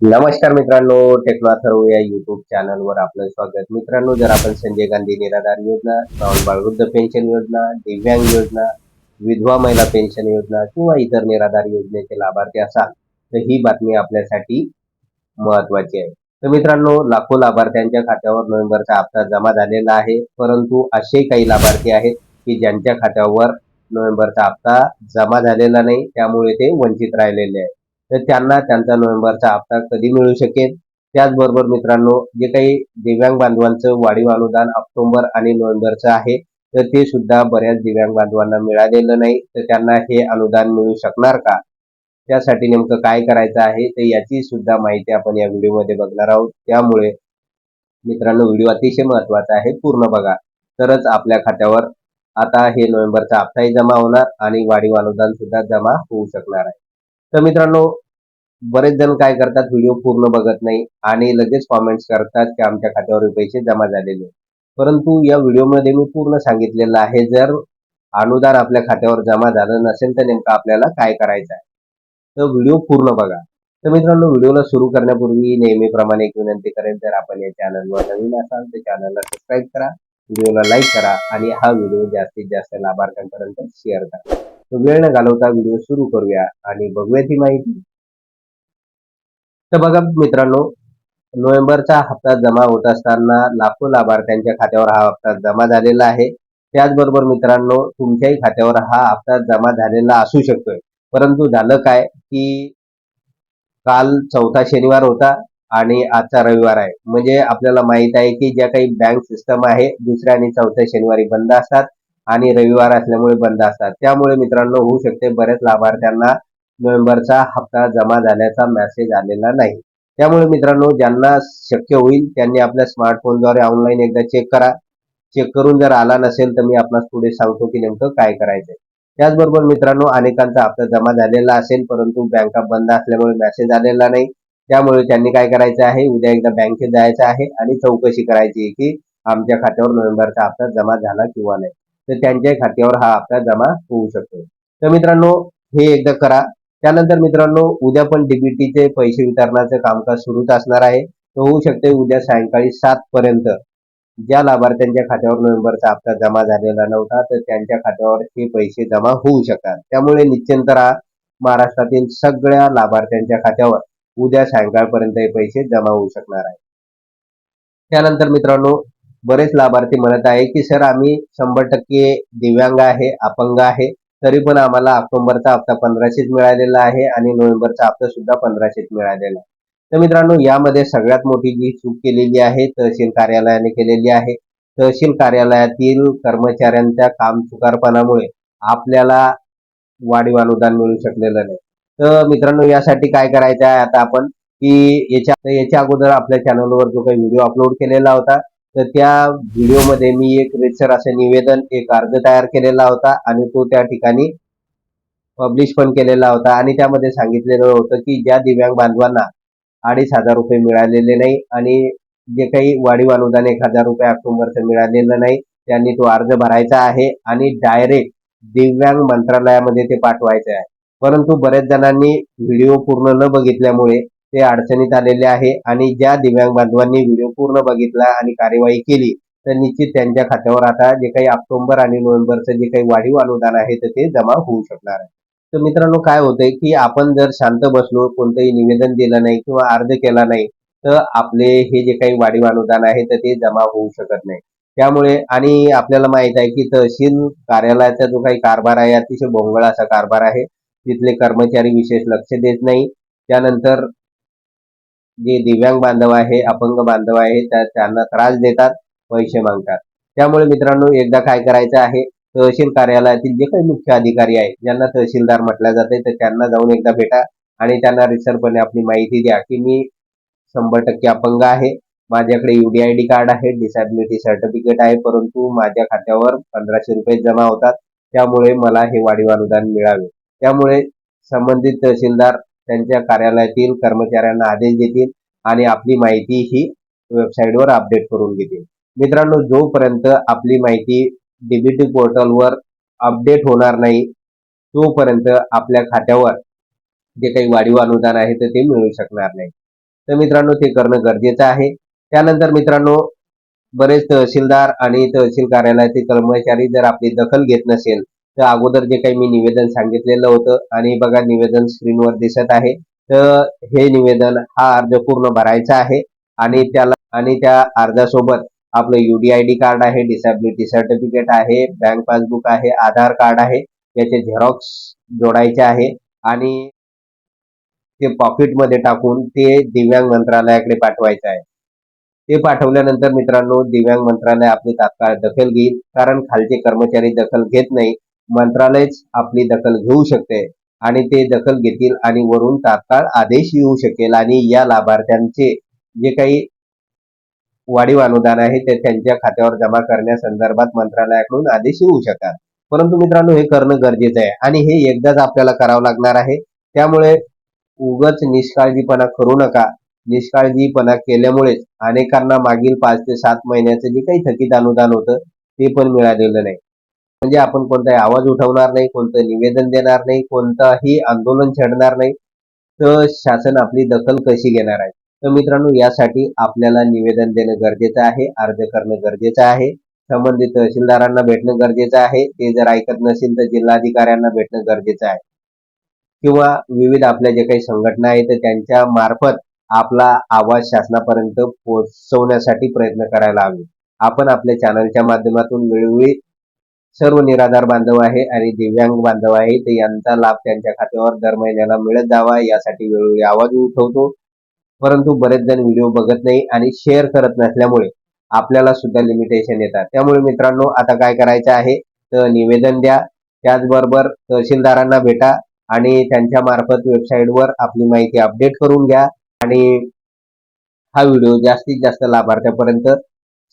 नमस्कार मित्रांनो टेक्नो या युट्यूब चॅनलवर आपलं स्वागत. मित्रांनो जर आपण संजय गांधी निराधार योजना श्रावण बाळवृद्ध पेन्शन योजना दिव्यांग योजना विधवा महिला पेन्शन योजना किंवा इतर निराधार योजनेचे लाभार्थी असाल तर ही बातमी आपल्यासाठी महत्वाची आहे. तर मित्रांनो लाखो लाभार्थ्यांच्या खात्यावर नोव्हेंबरचा हप्ता जमा झालेला आहे. परंतु असे काही लाभार्थी आहेत की ज्यांच्या खात्यावर नोव्हेंबरचा हप्ता जमा झालेला नाही त्यामुळे ते वंचित राहिलेले आहेत. तर त्यांना त्यांचा नोव्हेंबरचा हप्ता कधी मिळू शकेल? त्याचबरोबर मित्रांनो जे काही दिव्यांग बांधवांचं वाढीव अनुदान ऑक्टोबर आणि नोव्हेंबरचं आहे तर ते सुद्धा बऱ्याच दिव्यांग बांधवांना मिळालेलं नाही. तर त्यांना हे अनुदान मिळू शकणार का? त्यासाठी नेमकं काय करायचं आहे? तर याची सुद्धा माहिती आपण या व्हिडिओमध्ये बघणार आहोत. त्यामुळे मित्रांनो व्हिडिओ अतिशय महत्त्वाचा आहे. पूर्ण बघा. तरच आपल्या खात्यावर आता हे नोव्हेंबरचा हप्ताही जमा होणार आणि वाढीव अनुदान सुद्धा जमा होऊ शकणार आहे. तर मित्रांनो बरेच जण काय करतात व्हिडिओ पूर्ण बघत नाही आणि लगेच कॉमेंट्स करतात की आमच्या खात्यावर पैसे जमा झालेले आहेत. परंतु या व्हिडिओमध्ये मी पूर्ण सांगितलेलं आहे जर अनुदान आपल्या खात्यावर जमा झालं नसेल तर नेमकं आपल्याला काय करायचं आहे? तर व्हिडिओ पूर्ण बघा. तर मित्रांनो व्हिडिओला सुरू करण्यापूर्वी नेहमीप्रमाणे एक विनंती करेन जर आपण या चॅनलवर नवीन असाल तर चॅनलला सबस्क्राईब करा व्हिडिओला लाईक करा आणि हा व्हिडिओ जास्तीत जास्त लाभार्थ्यांपर्यंत शेअर करा. वेळ न घालवता व्हिडिओ सुरू करूया आणि बघूया ती माहिती. तर बघा मित्रांनो नोव्हेंबरचा हप्ता जमा होत असताना लाखो लाभार्थ्यांच्या खात्यावर हा हप्ता जमा झालेला आहे. त्याचबरोबर मित्रांनो तुमच्याही खात्यावर हा हप्ता जमा झालेला असू शकतोय. परंतु झालं काय की काल चौथा शनिवार होता आणि आजचा रविवार आहे. म्हणजे आपल्याला माहीत आहे की ज्या काही बँक सिस्टम आहे दुसऱ्या आणि चौथ्या शनिवारी बंद असतात. आणि रविवार असल्यामुळे बंद असतात. त्यामुळे मित्रांनो होऊ शकते बऱ्याच लाभार्थ्यांना नोव्हेंबरचा हप्ता जमा झाल्याचा मेसेज आलेला नाही. त्यामुळे मित्रांनो ज्यांना शक्य होईल त्यांनी आपल्या स्मार्टफोनद्वारे ऑनलाईन एकदा चेक करा. चेक करून जर आला नसेल तर मी आपणास पुढे सांगतो की नेमकं काय करायचंय. त्याचबरोबर मित्रांनो अनेकांचा हप्ता जमा झालेला असेल परंतु बँका बंद असल्यामुळे मेसेज आलेला नाही. त्यामुळे त्यांनी काय करायचं आहे? उद्या एकदा बँकेत जायचं आहे आणि चौकशी करायची आहे की आमच्या खात्यावर नोव्हेंबरचा हप्ता जमा झाला किंवा नाही. तर त्यांच्या खात्यावर हा हप्ता जमा होऊ शकतो. तर मित्रांनो हे एकदा करा. त्यानंतर मित्रांनो उद्या पण डीबीटीचे पैसे वितरणाचे कामकाज सुरूच असणार आहे. तर होऊ शकते उद्या सायंकाळी सात पर्यंत. ज्या लाभार्थ्यांच्या खात्यावर नोव्हेंबरचा हप्ता जमा झालेला नव्हता तर त्यांच्या खात्यावर हे पैसे जमा होऊ शकतात. त्यामुळे निश्चिंत राहा. महाराष्ट्रातील सगळ्या लाभार्थ्यांच्या खात्यावर उद्या सायंकाळपर्यंत हे पैसे जमा होऊ शकणार आहे त्यानंतर मित्रांनो बरेच लाभार्थी म्हणत आहे की सर आम्ही शंभर टक्के दिव्यांग आहे अपंग आहे. तरी पण आम्हाला ऑक्टोबरचा हप्ता पंधराशेच मिळालेला आहे आणि नोव्हेंबरचा हप्ता सुद्धा पंधराशेच मिळालेला आहे. तर मित्रांनो यामध्ये सगळ्यात मोठी जी चूक केलेली आहे तहसील कार्यालयाने केलेली आहे. तहसील कार्यालयातील कर्मचाऱ्यांच्या काम चुकारपणामुळे आपल्याला वाढीव अनुदान मिळू शकलेलं नाही. तर मित्रांनो यासाठी काय करायचं आहे आता आपण की याच्या याच्या अगोदर आपल्या चॅनलवर जो काही व्हिडिओ अपलोड केलेला होता तर त्या व्हिडिओमध्ये मी एक रेसर असं निवेदन एक अर्ज तयार केलेला होता आणि तो त्या ठिकाणी पब्लिश पण केलेला होता. आणि त्यामध्ये सांगितलेलं होतं की ज्या दिव्यांग बांधवांना अडीच हजार रुपये मिळालेले नाही आणि जे काही वाढीव अनुदान एक हजार रुपये ऑक्टोबरचं मिळालेलं नाही त्यांनी तो अर्ज भरायचा आहे आणि डायरेक्ट दिव्यांग मंत्रालयामध्ये ते पाठवायचे आहे. परंतु बऱ्याच जणांनी व्हिडिओ पूर्ण न बघितल्यामुळे ते अडचणीत आलेले आहे. आणि ज्या दिव्यांग बांधवांनी व्हिडिओ पूर्ण बघितला आणि कार्यवाही केली तर निश्चित त्यांच्या खात्यावर आता जे काही ऑक्टोबर आणि नोव्हेंबरचं जे काही वाढीव अनुदान आहे तर ते जमा होऊ शकणार आहे. तर मित्रांनो काय होतंय की आपण जर शांत बसलो कोणतंही निवेदन दिलं नाही किंवा अर्ज केला नाही तर आपले हे जे काही वाढीव अनुदान आहे तर ते जमा होऊ शकत नाही. त्यामुळे आणि आपल्याला माहीत आहे की तहसील कार्यालयाचा जो काही कारभार आहे अतिशय भोंगळ असा कारभार आहे तिथले कर्मचारी विशेष लक्ष देत नाही. त्यानंतर जे दिव्यांग बांधव आहे अपंग बांधव आहे त्या त्यांना त्रास देतात पैसे मागतात. त्यामुळे मित्रांनो एकदा काय करायचं आहे तहसील कार्यालयातील जे काही मुख्य अधिकारी आहे ज्यांना तहसीलदार म्हटलं जाते तर त्यांना जाऊन एकदा भेटा आणि त्यांना रिसरपणे आपली माहिती द्या की मी शंभर टक्के अपंग आहे माझ्याकडे युडीआयडी कार्ड आहे डिसॅबिलिटी सर्टिफिकेट आहे परंतु माझ्या खात्यावर पंधराशे रुपये जमा होतात. त्यामुळे मला हे वाढीव अनुदान मिळावे. त्यामुळे संबंधित तहसीलदार त्यांच्या कार्यालयातील कर्मचाऱ्यांना आदेश देतील आणि आपली माहिती ही वेबसाईटवर अपडेट करून घेतील. मित्रांनो जोपर्यंत आपली माहिती डीबीटी पोर्टलवर अपडेट होणार नाही तोपर्यंत आपल्या खात्यावर जे काही वाढीव अनुदान आहे तर ते मिळू शकणार नाही. तर मित्रांनो ते करणं गरजेचं आहे. त्यानंतर मित्रांनो बरेच तहसीलदार आणि तहसील कार्यालयातील कर्मचारी जर आपली दखल घेत नसेल तर अगोदर जे काही मी निवेदन सांगितलेलं होतं आणि बघा निवेदन स्क्रीनवर दिसत आहे. तर हे निवेदन हा अर्ज पूर्ण भरायचा आहे आणि त्याला आणि त्या अर्जासोबत आपलं युडीआयडी कार्ड आहे डिसॅबिलिटी सर्टिफिकेट आहे बँक पासबुक आहे आधार कार्ड आहे याचे झेरॉक्स जोडायचे आहे आणि ते पॉकेटमध्ये टाकून ते दिव्यांग मंत्रालयाकडे पाठवायचं आहे. ते पाठवल्यानंतर मित्रांनो दिव्यांग मंत्रालय आपली तात्काळ दखल घेईल कारण खालचे कर्मचारी दखल घेत नाही. मंत्रालयच आपली दखल घेऊ शकते आणि ते दखल घेतील आणि वरून तात्काळ आदेश येऊ शकेल आणि या लाभार्थ्यांचे जे काही वाढीव अनुदान आहे ते त्यांच्या खात्यावर जमा करण्यासंदर्भात मंत्रालयाकडून आदेश येऊ शकतात परंतु मित्रांनो हे करणं गरजेचं आहे आणि हे एकदाच आपल्याला करावं लागणार आहे. त्यामुळे उगच निष्काळजीपणा करू नका. निष्काळजीपणा केल्यामुळेच अनेकांना मागील पाच ते सात महिन्याचं जे काही थकीत अनुदान होतं ते पण मिळालेलं नाही. म्हणजे आपण कोणताही आवाज उठवणार नाही कोणतं निवेदन देणार नाही कोणताही आंदोलन छेडणार नाही तर शासन आपली दखल कशी घेणार आहे? तर मित्रांनो यासाठी आपल्याला निवेदन देणं गरजेचं आहे अर्ज करणं गरजेचं आहे संबंधित तहसीलदारांना भेटणं गरजेचं आहे ते जर ऐकत नसेल तर जिल्हाधिकाऱ्यांना भेटणं गरजेचं आहे. किंवा विविध आपल्या जे काही संघटना आहेत तर त्यांच्या मार्फत आपला आवाज शासनापर्यंत पोहोचवण्यासाठी प्रयत्न करायला हवे. आपण आपल्या चॅनलच्या माध्यमातून वेळोवेळी सर्व निराधार बांधव आहे आणि दिव्यांग बांधव आहे. तर यांचा लाभ त्यांच्या खात्यावर दर महिन्याला मिळत जावा यासाठी वेळोवेळी आवाज उठवतो. परंतु बरेच जण व्हिडिओ बघत नाही आणि शेअर करत नसल्यामुळे आपल्याला सुद्धा लिमिटेशन येतात. त्यामुळे मित्रांनो आता काय करायचं आहे? तर निवेदन द्या. त्याचबरोबर तहसीलदारांना भेटा आणि त्यांच्या मार्फत वेबसाईटवर आपली माहिती अपडेट करून घ्या आणि हा व्हिडिओ जास्तीत जास्त लाभार्थ्यापर्यंत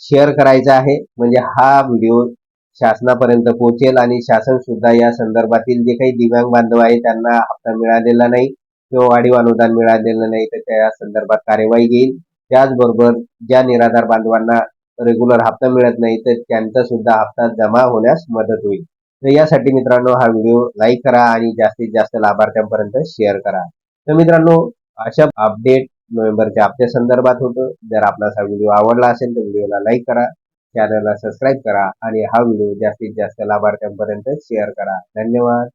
शेअर करायचा आहे. म्हणजे हा व्हिडिओ शासनापर्यंत पोहोचेल आणि शासन सुद्धा या संदर्भातील जे काही दिव्यांग बांधव आहे त्यांना हप्ता मिळालेला नाही किंवा वाढीव अनुदान मिळालेलं नाही तर त्या संदर्भात कार्यवाही घेईल. त्याचबरोबर ज्या निराधार बांधवांना रेग्युलर हप्ता मिळत नाही तर त्यांचा सुद्धा हप्ता जमा होण्यास मदत होईल. तर यासाठी मित्रांनो हा व्हिडिओ लाईक करा आणि जास्तीत जास्त लाभार्थ्यांपर्यंत शेअर करा. तर मित्रांनो अशा अपडेट नोव्हेंबरच्या हप्त्या संदर्भात होतं. जर आपल्याला हा व्हिडिओ आवडला असेल तर व्हिडिओला लाईक करा. चॅनलला सबस्क्राईब करा आणि हा व्हिडिओ जास्तीत जास्त लाभार्थ्यांपर्यंत शेअर करा. धन्यवाद.